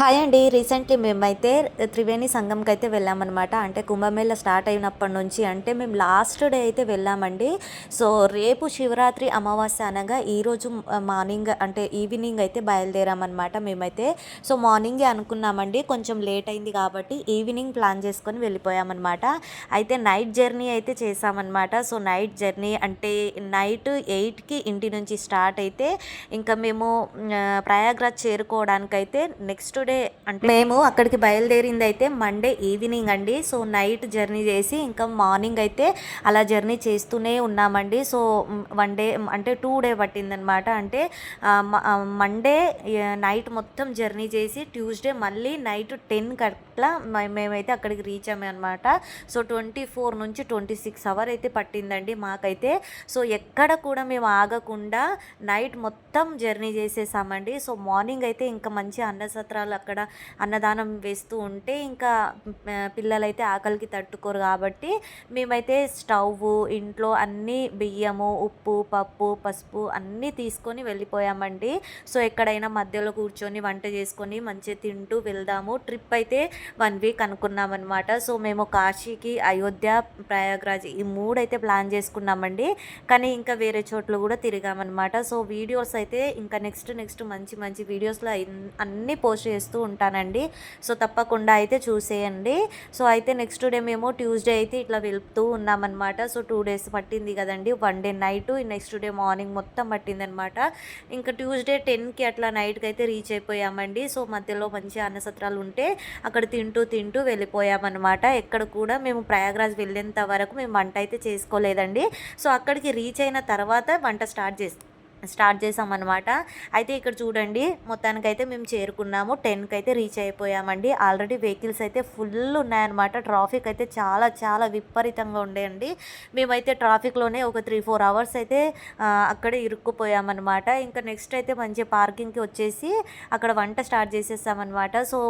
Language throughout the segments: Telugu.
హాయ్ అండి. రీసెంట్లీ మేమైతే త్రివేణి సంఘంకి అయితే వెళ్ళామన్నమాట. అంటే కుంభమేళ స్టార్ట్ అయినప్పటి నుంచి అంటే మేము లాస్ట్ డే అయితే వెళ్ళామండి. సో రేపు శివరాత్రి అమావాస్య అనగా ఈరోజు మార్నింగ్ అంటే ఈవినింగ్ అయితే బయలుదేరామన్నమాట మేమైతే. సో మార్నింగే అనుకున్నామండి. కొంచెం లేట్ అయింది కాబట్టి ఈవినింగ్ ప్లాన్ చేసుకొని వెళ్ళిపోయామన్నమాట. అయితే నైట్ జర్నీ అయితే చేసామన్నమాట సో నైట్ జర్నీ అంటే నైట్ ఎయిట్కి ఇంటి నుంచి స్టార్ట్ అయితే ఇంకా మేము ప్రయాగ్రాజ్ చేరుకోవడానికైతే నెక్స్ట్ డే అంటే మేము అక్కడికి బయలుదేరింది అయితే మండే ఈవినింగ్ అండి. సో నైట్ జర్నీ చేసి ఇంకా మార్నింగ్ అయితే అలా జర్నీ చేస్తూనే ఉన్నామండి. సో వన్ డే అంటే టూ డే పట్టిందనమాట అంటే మండే నైట్ మొత్తం జర్నీ చేసి ట్యూస్డే మళ్ళీ నైట్ టెన్ అట్లా మే- మేమైతే అక్కడికి రీచ్ అయ్యామన్నమాట. సో ట్వంటీ ఫోర్ నుంచి ట్వంటీ సిక్స్ అవర్ అయితే పట్టిందండి మాకైతే. సో ఎక్కడ కూడా మేము ఆగకుండా నైట్ మొత్తం జర్నీ చేసేసామండి. సో మార్నింగ్ అయితే ఇంకా మంచి అన్నసత్రాలు అక్కడ అన్నదానం వేస్తూ ఉంటే ఇంకా పిల్లలైతే ఆకలికి తట్టుకోరు కాబట్టి మేమైతే స్టవ్ ఇంట్లో అన్నీ బియ్యము ఉప్పు పప్పు పసుపు అన్నీ తీసుకొని వెళ్ళిపోయామండి. సో ఎక్కడైనా మధ్యలో కూర్చొని వంట చేసుకొని మంచిగా తింటూ వెళ్దాము. ట్రిప్ అయితే వన్ వీక్ అనుకున్నామన్నమాట. సో మేము కాశీకి అయోధ్య ప్రయాగ్రాజ్ ఈ మూడు అయితే ప్లాన్ చేసుకున్నామండి. కానీ ఇంకా వేరే చోట్ల కూడా తిరిగామన్నమాట. సో వీడియోస్ అయితే ఇంకా నెక్స్ట్ నెక్స్ట్ మంచి మంచి వీడియోస్లో అన్నీ పోస్ట్ చేస్తూ. ఉంటానండి. సో తప్పకుండా అయితే చూసేయండి. సో అయితే నెక్స్ట్ డే మేము ట్యూస్డే అయితే ఇట్లా వెళ్తూ ఉన్నామన్నమాట. సో టూ డేస్ పట్టింది కదండి. One day night next day morning మొత్తం పట్టిందనమాట ఇంకా ట్యూస్డే టెన్కి అట్లా నైట్కి అయితే రీచ్ అయిపోయామండి. సో మధ్యలో మంచి అన్నసత్రాలు ఉంటే అక్కడ తింటూ తింటూ వెళ్ళిపోయామన్నమాట. ఎక్కడ కూడా మేము ప్రయాగ్రాజ్ వెళ్ళేంత వరకు మేము వంట అయితే చేసుకోలేదండి. సో అక్కడికి రీచ్ అయిన తర్వాత వంట స్టార్ట్ చేస్తాం. స్టార్ట్ చేసామన్నమాట. అయితే ఇక్కడ చూడండి మొత్తానికైతే మేము చేరుకున్నాము. టెన్కి అయితే రీచ్ అయిపోయామండి. ఆల్రెడీ వెహికల్స్ అయితే ఫుల్ ఉన్నాయన్నమాట. ట్రాఫిక్ అయితే చాలా చాలా విపరీతంగా ఉండేయండి. మేమైతే ట్రాఫిక్లోనే ఒక త్రీ ఫోర్ అవర్స్ అయితే అక్కడే ఇరుక్కుపోయామన్నమాట. ఇంకా నెక్స్ట్ అయితే మంచి పార్కింగ్కి వచ్చేసి అక్కడ వంట స్టార్ట్ చేసేసామన్నమాట. సో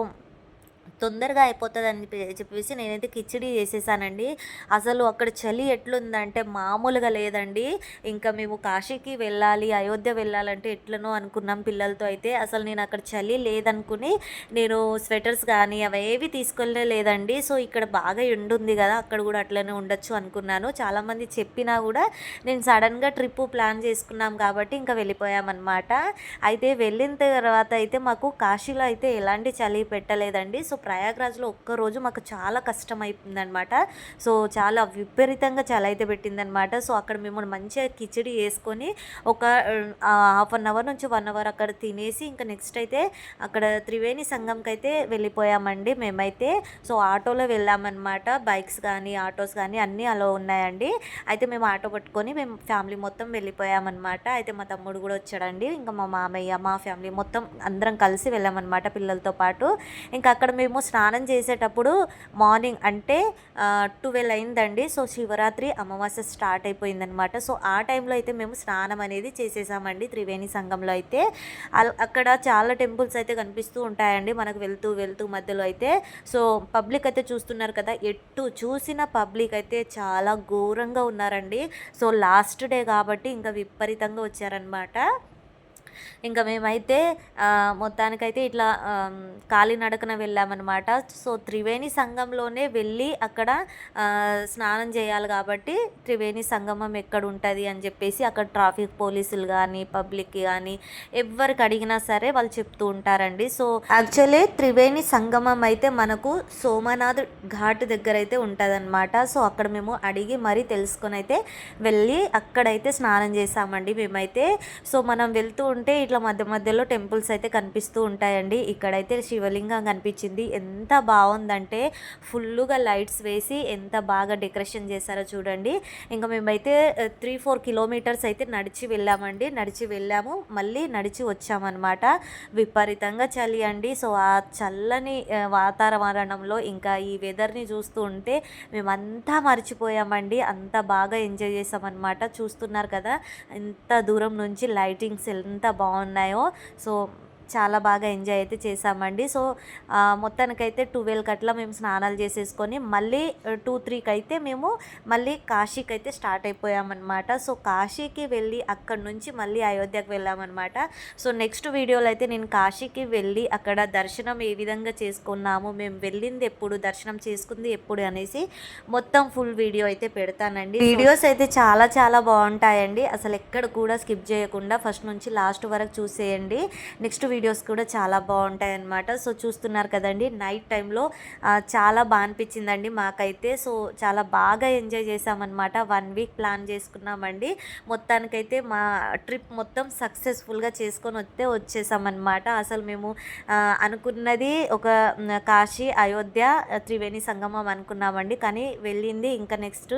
తొందరగా అయిపోతుంది అని చెప్పేసి నేనైతే కిచిడి చేసేసానండి. అసలు అక్కడ చలి ఎట్లుందంటే మామూలుగా లేదండి. ఇంకా మేము కాశీకి వెళ్ళాలి అయోధ్య వెళ్ళాలంటే ఎట్లనో అనుకున్నాం పిల్లలతో అయితే. అసలు నేను అక్కడ చలి లేదనుకుని నేను స్వెటర్స్ కానీ అవేవి తీసుకెళ్ళలేదండి సో ఇక్కడ బాగా ఎండుంది కదా అక్కడ కూడా అట్లనే ఉండొచ్చు అనుకున్నాను. చాలామంది చెప్పినా కూడా నేను సడన్గా ట్రిప్ ప్లాన్ చేసుకున్నాం కాబట్టి ఇంకా వెళ్ళిపోయామన్నమాట. అయితే వెళ్ళిన తర్వాత అయితే మాకు కాశీలో అయితే ఎలాంటి చలి పెట్టలేదండి. సో ప్రయాగ్రాజ్లో ఒక్కరోజు మాకు చాలా కష్టం అయిపోయిందనమాట సో చాలా విపరీతంగా చాలా అయితే పెట్టిందనమాట సో అక్కడ మేము మంచిగా కిచిడి వేసుకొని ఒక హాఫ్ అన్ అవర్ నుంచి వన్ అవర్ అక్కడ తినేసి ఇంకా నెక్స్ట్ అయితే అక్కడ త్రివేణి సంఘంకి అయితే వెళ్ళిపోయామండి మేమైతే. సో ఆటోలో వెళ్ళామన్నమాట. బైక్స్ కానీ ఆటోస్ కానీ అన్నీ అలా ఉన్నాయండి. అయితే మేము ఆటో పట్టుకొని మేము ఫ్యామిలీ మొత్తం వెళ్ళిపోయామన్నమాట. అయితే మా తమ్ముడు కూడా వచ్చాడండి. ఇంకా మా మామయ్య మా ఫ్యామిలీ మొత్తం అందరం కలిసి వెళ్ళామన్నమాట పిల్లలతో పాటు. ఇంకా అక్కడ మేము స్నానం చేసేటప్పుడు మార్నింగ్ అంటే ట్వెల్వ్ అయిందండి. సో శివరాత్రి అమావాస్య స్టార్ట్ అయిపోయిందనమాట సో ఆ టైంలో అయితే మేము స్నానం అనేది చేసేసామండి త్రివేణి సంఘంలో అయితే. అక్కడ చాలా టెంపుల్స్ అయితే కనిపిస్తూ ఉంటాయండి మనకు వెళ్తూ వెళ్తూ మధ్యలో అయితే. సో పబ్లిక్ అయితే చూస్తున్నారు కదా ఎటు చూసిన పబ్లిక్ అయితే చాలా ఘోరంగా ఉన్నారండి. సో లాస్ట్ డే కాబట్టి ఇంకా విపరీతంగా వచ్చారనమాట ఇంకా మేమైతే మొత్తానికైతే ఇట్లా కాలినడకన వెళ్ళామన్నమాట. సో త్రివేణి సంఘంలోనే వెళ్ళి అక్కడ స్నానం చేయాలి కాబట్టి త్రివేణి సంగమం ఎక్కడ ఉంటుంది అని చెప్పేసి అక్కడ ట్రాఫిక్ పోలీసులు కానీ పబ్లిక్ కానీ ఎవరికి అడిగినా సరే వాళ్ళు చెప్తూ ఉంటారండి. సో యాక్చువల్లీ త్రివేణి సంగమం అయితే మనకు సోమనాథ్ ఘాట్ దగ్గర అయితే ఉంటుందన్నమాట. సో అక్కడ మేము అడిగి మరీ తెలుసుకొని అయితే వెళ్ళి అక్కడైతే స్నానం చేసామండి మేమైతే. సో మనం వెళ్తూ ఉంటే ఇట్లా మధ్య మధ్యలో టెంపుల్స్ అయితే కనిపిస్తూ ఉంటాయండి. ఇక్కడైతే శివలింగం కనిపించింది. ఎంత బాగుందంటే ఫుల్గా లైట్స్ వేసి ఎంత బాగా డెకరేషన్ చేశారో చూడండి. ఇంకా మేమైతే త్రీ ఫోర్ కిలోమీటర్స్ అయితే నడిచి వెళ్ళామండి. నడిచి వెళ్ళాము. మళ్ళీ నడిచి వచ్చామన్నమాట. విపరీతంగా చలి అండి. సో ఆ చల్లని వాతావరణంలో ఇంకా ఈ వెదర్ని చూస్తూ ఉంటే మేమంతా మర్చిపోయామండి. అంత బాగా ఎంజాయ్ చేసామన్నమాట చూస్తున్నారు కదా ఎంత దూరం నుంచి లైటింగ్స్ ఎంత బాగున్నాయో. సో చాలా బాగా ఎంజాయ్ అయితే చేసామండి సో ఆ, మొత్తానికైతే ట్వెల్వ్కి అట్లా మేము స్నానాలు చేసేసుకొని మళ్ళీ టూ త్రీకి అయితే మేము మళ్ళీ కాశీకి అయితే స్టార్ట్ అయిపోయామన్నమాట. సో కాశీకి వెళ్ళి అక్కడ నుంచి మళ్ళీ అయోధ్యకు వెళ్ళామన్నమాట. సో నెక్స్ట్ వీడియోలో అయితే నేను కాశీకి వెళ్ళి అక్కడ దర్శనం ఏ విధంగా చేసుకున్నాము మేము వెళ్ళింది ఎప్పుడు దర్శనం చేసుకుంది ఎప్పుడు అనేసి మొత్తం ఫుల్ వీడియో అయితే పెడతానండి. వీడియోస్ అయితే చాలా చాలా బాగుంటాయండి. అసలు ఎక్కడ కూడా స్కిప్ చేయకుండా ఫస్ట్ నుంచి లాస్ట్ వరకు చూసేయండి. నెక్స్ట్ వీడియోస్ కూడా చాలా బాగుంటాయి అన్నమాట సో చూస్తున్నారు కదండి నైట్ టైంలో చాలా బాగా అనిపించిందండి మాకైతే. సో చాలా బాగా ఎంజాయ్ చేసామన్నమాట. వన్ వీక్ ప్లాన్ చేసుకున్నామండి. మొత్తానికైతే మా ట్రిప్ మొత్తం సక్సెస్ఫుల్గా చేసుకొని వస్తే వచ్చేసామన్నమాట. అసలు మేము అనుకున్నది ఒక కాశీ అయోధ్య త్రివేణి సంగమం అనుకున్నామండి. కానీ వెళ్ళింది ఇంకా నెక్స్ట్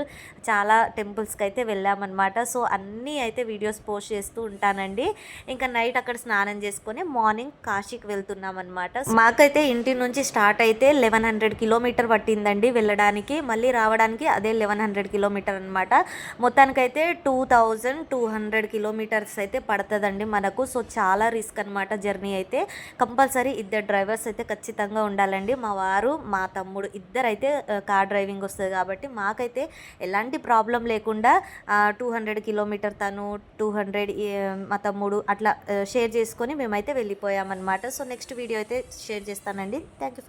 చాలా టెంపుల్స్కి అయితే వెళ్ళామన్నమాట. సో అన్నీ అయితే వీడియోస్ పోస్ట్ చేస్తూ ఉంటానండి. ఇంకా నైట్ అక్కడ స్నానం చేసుకొని మార్నింగ్ కాశీకి వెళ్తున్నాం అనమాట మాకైతే ఇంటి నుంచి స్టార్ట్ అయితే లెవెన్ హండ్రెడ్ కిలోమీటర్ పట్టిందండి వెళ్ళడానికి. మళ్ళీ రావడానికి అదే లెవెన్ హండ్రెడ్ కిలోమీటర్ అనమాట మొత్తానికైతే two thousand two hundred kilometers అయితే పడుతుందండి మనకు. సో చాలా రిస్క్ అనమాట జర్నీ అయితే. కంపల్సరీ ఇద్దరు డ్రైవర్స్ అయితే ఖచ్చితంగా ఉండాలండి. మా వారు మా తమ్ముడు ఇద్దరైతే కార్ డ్రైవింగ్ వస్తుంది కాబట్టి మాకైతే ఎలాంటి ప్రాబ్లం లేకుండా టూ హండ్రెడ్ కిలోమీటర్ తను టూ హండ్రెడ్ మా తమ్ముడు అట్లా షేర్ చేసుకొని మేమైతే వెళ్ళి వెళ్ళిపోయామన్నమాట. సో నెక్స్ట్ వీడియో అయితే షేర్ చేస్తానండి. Thank you for